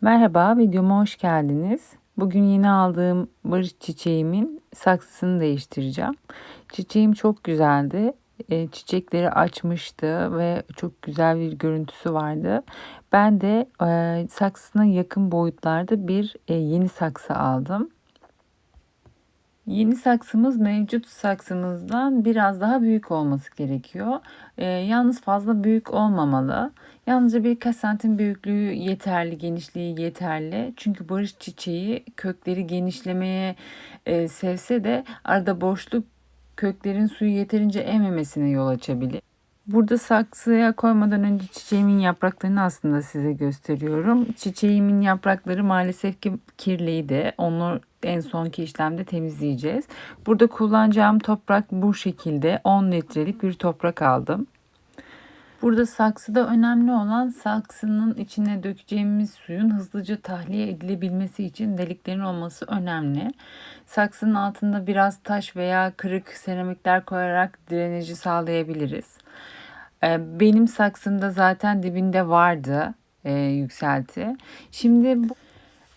Merhaba, videoma hoş geldiniz. Bugün yeni aldığım barış çiçeğimin saksısını değiştireceğim. Çiçeğim çok güzeldi. E, çiçekleri açmıştı ve çok güzel bir görüntüsü vardı. Ben de e, saksısına yakın boyutlarda bir e, yeni saksı aldım. Yeni saksımız mevcut saksımızdan biraz daha büyük olması gerekiyor. E, yalnız fazla büyük olmamalı. Yalnızca birkaç santim büyüklüğü yeterli, genişliği yeterli. Çünkü barış çiçeği kökleri genişlemeye e, sevse de arada boşluk köklerin suyu yeterince emmemesine yol açabilir. Burada saksıya koymadan önce çiçeğimin yapraklarını aslında size gösteriyorum. Çiçeğimin yaprakları maalesef ki kirliydi. Onu en sonki işlemde temizleyeceğiz. Burada kullanacağım toprak bu şekilde 10 litrelik bir toprak aldım. Burada saksıda önemli olan saksının içine dökeceğimiz suyun hızlıca tahliye edilebilmesi için deliklerin olması önemli. Saksının altında biraz taş veya kırık seramikler koyarak drenajı sağlayabiliriz. Ee, benim saksımda zaten dibinde vardı e, yükselti. Şimdi bu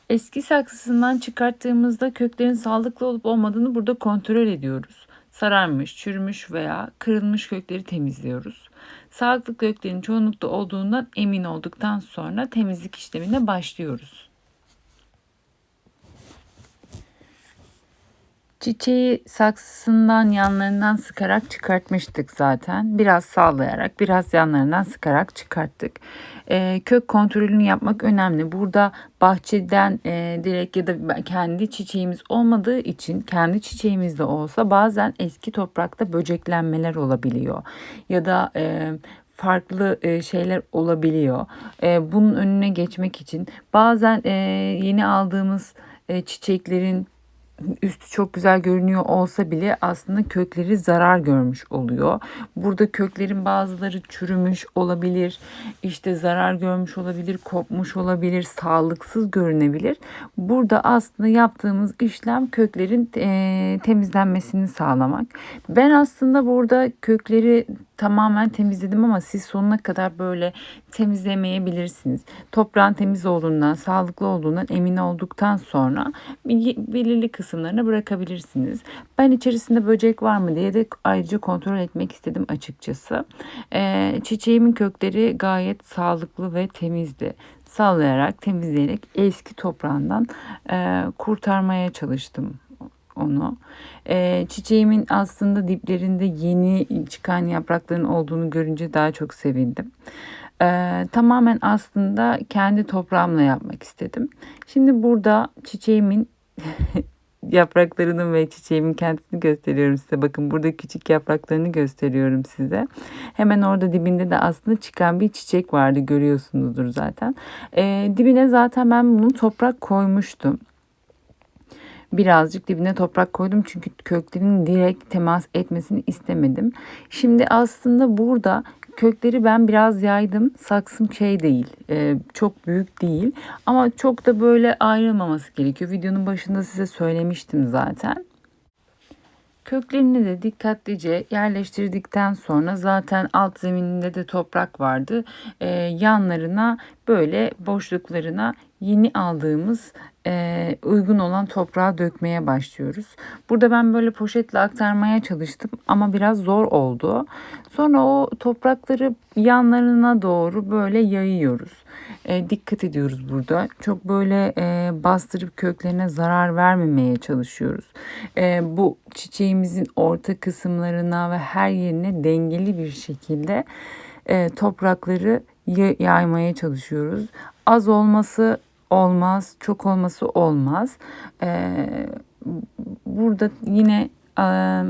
eski saksısından çıkarttığımızda köklerin sağlıklı olup olmadığını burada kontrol ediyoruz. Sararmış, çürümüş veya kırılmış kökleri temizliyoruz. Sağlıklı köklerin çoğunlukta olduğundan emin olduktan sonra temizlik işlemine başlıyoruz. Çiçeği saksısından yanlarından sıkarak çıkartmıştık zaten. Biraz sağlayarak, biraz yanlarından sıkarak çıkarttık. E, kök kontrolünü yapmak önemli. Burada bahçeden e, direkt ya da kendi çiçeğimiz olmadığı için kendi çiçeğimiz de olsa bazen eski toprakta böceklenmeler olabiliyor. Ya da e, farklı e, şeyler olabiliyor. E, bunun önüne geçmek için bazen e, yeni aldığımız çiçeklerin üstü çok güzel görünüyor olsa bile aslında kökleri zarar görmüş oluyor. Burada köklerin bazıları çürümüş olabilir, işte zarar görmüş olabilir, kopmuş olabilir, sağlıksız görünebilir. Burada aslında yaptığımız işlem köklerin e, temizlenmesini sağlamak. Ben aslında burada kökleri tamamen temizledim ama siz sonuna kadar böyle temizlemeyebilirsiniz. Toprağın temiz olduğundan, sağlıklı olduğundan emin olduktan sonra belirli kısımlarına bırakabilirsiniz. Ben içerisinde böcek var mı diye de ayrıca kontrol etmek istedim açıkçası. Ee, çiçeğimin kökleri gayet sağlıklı ve temizdi. Sallayarak, temizleyerek eski toprağından e, kurtarmaya çalıştım onu. E, çiçeğimin aslında diplerinde yeni çıkan yaprakların olduğunu görünce daha çok sevindim. E, tamamen aslında kendi toprağımla yapmak istedim. Şimdi burada çiçeğimin yapraklarının ve çiçeğimin kendisini gösteriyorum size. Bakın burada küçük yapraklarını gösteriyorum size. Hemen orada dibinde de aslında çıkan bir çiçek vardı görüyorsunuzdur zaten. Ee, dibine zaten ben bunu toprak koymuştum birazcık dibine toprak koydum çünkü köklerin direkt temas etmesini istemedim. Şimdi aslında burada kökleri ben biraz yaydım. Saksım şey değil, e, çok büyük değil ama çok da böyle ayrılmaması gerekiyor. Videonun başında size söylemiştim zaten. Köklerini de dikkatlice yerleştirdikten sonra zaten alt zemininde de toprak vardı. Ee, yanlarına böyle boşluklarına yeni aldığımız e, uygun olan toprağı dökmeye başlıyoruz. Burada ben böyle poşetle aktarmaya çalıştım ama biraz zor oldu. Sonra o toprakları yanlarına doğru böyle yayıyoruz. E, dikkat ediyoruz burada. Çok böyle e, bastırıp köklerine zarar vermemeye çalışıyoruz. E, bu çiçeğimizin orta kısımlarına ve her yerine dengeli bir şekilde e, toprakları yaymaya çalışıyoruz. Az olması olmaz, çok olması olmaz. Ee, burada yine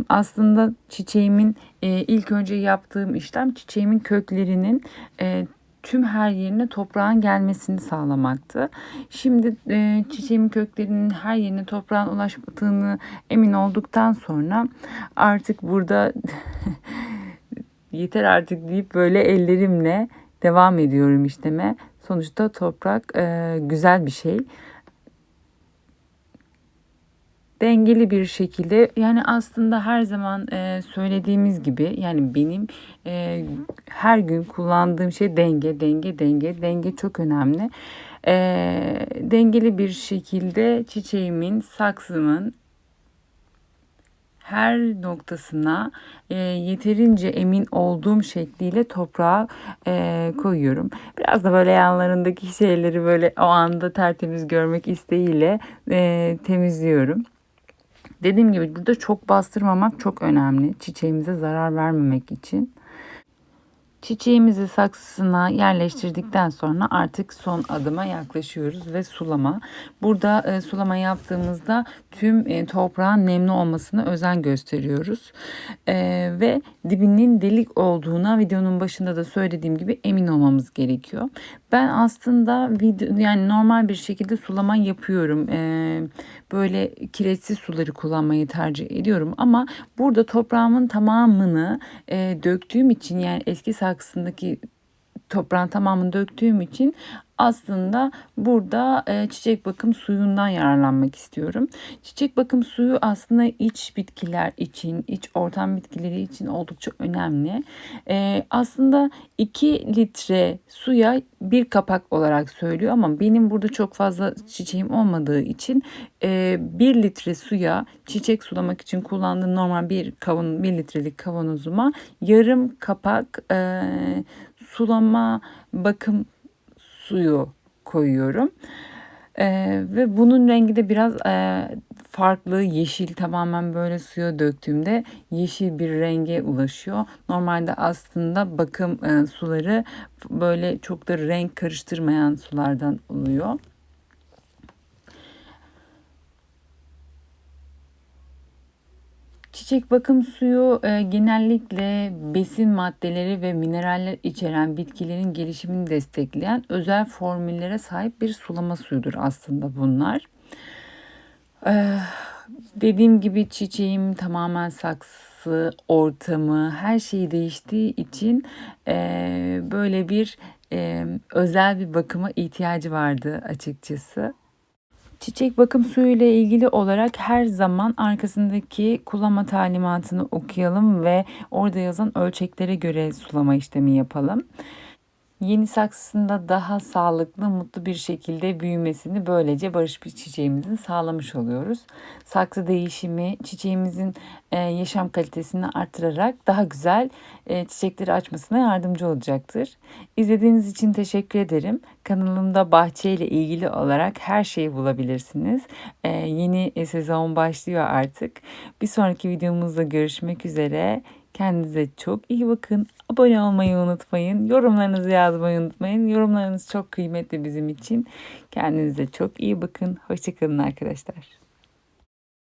aslında çiçeğimin e, ilk önce yaptığım işlem çiçeğimin köklerinin e, tüm her yerine toprağın gelmesini sağlamaktı. Şimdi e, çiçeğimin köklerinin her yerine toprağın ulaşmadığını emin olduktan sonra artık burada yeter artık deyip böyle ellerimle devam ediyorum işleme. Sonuçta toprak e, güzel bir şey. Dengeli bir şekilde yani aslında her zaman e, söylediğimiz gibi yani benim e, her gün kullandığım şey denge, denge, denge. Denge çok önemli. e, dengeli bir şekilde çiçeğimin, saksımın her noktasına e, yeterince emin olduğum şekliyle toprağa e, koyuyorum. Biraz da böyle yanlarındaki şeyleri böyle o anda tertemiz görmek isteğiyle e, temizliyorum. Dediğim gibi burada çok bastırmamak çok önemli. Çiçeğimize zarar vermemek için. Çiçeğimizi saksısına yerleştirdikten sonra artık son adıma yaklaşıyoruz ve sulama. Burada e, sulama yaptığımızda tüm e, toprağın nemli olmasına özen gösteriyoruz. E, ve dibinin delik olduğuna videonun başında da söylediğim gibi emin olmamız gerekiyor. Ben aslında video, yani normal bir şekilde sulama yapıyorum. E, böyle kireçsiz suları kullanmayı tercih ediyorum ama burada toprağımın tamamını e, döktüğüm için yani eski saksındaki toprağın tamamını döktüğüm için aslında burada e, çiçek bakım suyundan yararlanmak istiyorum. Çiçek bakım suyu aslında iç bitkiler için, iç ortam bitkileri için oldukça önemli. E, aslında 2 litre suya bir kapak olarak söylüyor ama benim burada çok fazla çiçeğim olmadığı için e, 1 litre suya çiçek sulamak için kullandığım normal bir kavun 1 litrelik kavanozuma yarım kapak e, sulama bakım suyu koyuyorum. Ee, ve bunun rengi de biraz e, farklı yeşil tamamen böyle suya döktüğümde yeşil bir renge ulaşıyor. Normalde aslında bakım e, suları böyle çok da renk karıştırmayan sulardan oluyor. Çiçek bakım suyu e, genellikle besin maddeleri ve mineraller içeren bitkilerin gelişimini destekleyen özel formüllere sahip bir sulama suyudur aslında bunlar. E, dediğim gibi çiçeğim tamamen saksı, ortamı, her şeyi değiştiği için e, böyle bir e, özel bir bakıma ihtiyacı vardı açıkçası. Çiçek bakım suyu ile ilgili olarak her zaman arkasındaki kullanma talimatını okuyalım ve orada yazan ölçeklere göre sulama işlemi yapalım. Yeni saksısında daha sağlıklı, mutlu bir şekilde büyümesini böylece barış bir çiçeğimizin sağlamış oluyoruz. Saksı değişimi çiçeğimizin e, yaşam kalitesini artırarak daha güzel e, çiçekleri açmasına yardımcı olacaktır. İzlediğiniz için teşekkür ederim. Kanalımda bahçe ile ilgili olarak her şeyi bulabilirsiniz. E, yeni sezon başlıyor artık. Bir sonraki videomuzda görüşmek üzere. Kendinize çok iyi bakın. Abone olmayı unutmayın. Yorumlarınızı yazmayı unutmayın. Yorumlarınız çok kıymetli bizim için. Kendinize çok iyi bakın. Hoşçakalın arkadaşlar.